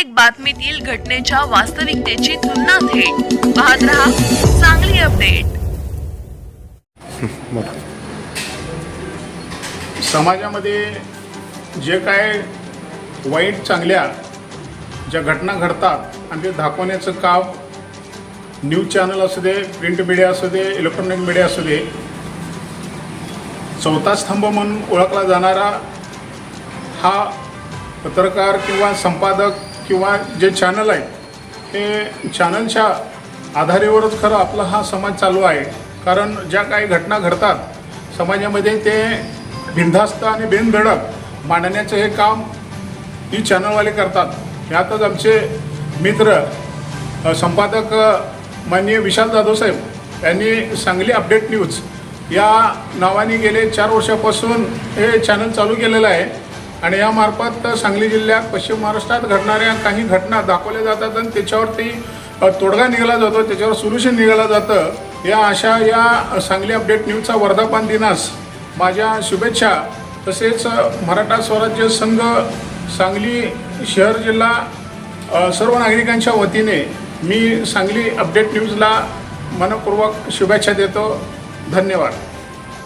प्रत्येक बातमीतील घटनेच्या वास्तविकतेची तुलना थेट. पाहत रहा चांगली अपडेट. समाजामध्ये जे काय वाईट चांगल्या ज्या घटना घडतात आणि ते दाखवण्याचं काम न्यूज चॅनल असू दे प्रिंट मीडिया असू दे इलेक्ट्रॉनिक मीडिया असू दे चौथा स्तंभ म्हणून ओळखला जाणारा हा पत्रकार किंवा संपादक किंवा जे चॅनल आहे ते चॅनलच्या आधारेवरच खरं आपला हा समाज चालू आहे. कारण ज्या काही घटना घडतात समाजामध्ये ते बिनधास्त आणि बिनधडक मांडण्याचं हे काम ही चॅनलवाले करतात. यातच आमचे मित्र संपादक माननीय विशाल जाधव साहेब यांनी सांगली अपडेट न्यूज या नावाने गेले चार वर्षापासून हे चॅनल चालू केलेलं आहे. आणि यामार्फत सांगली जिल्ह्यात पश्चिम महाराष्ट्रात घडणाऱ्या काही घटना दाखवल्या जातात आणि त्याच्यावरती तोडगा निघाला जातो त्याच्यावर सोल्युशन निघालं जातं. या अशा या सांगली अपडेट न्यूजचा वर्धापन दिनास माझ्या शुभेच्छा. तसेच मराठा स्वराज्य संघ सांगली शहर जिल्हा सर्व नागरिकांच्या वतीने मी सांगली अपडेट न्यूजला मनपूर्वक शुभेच्छा देतो. धन्यवाद.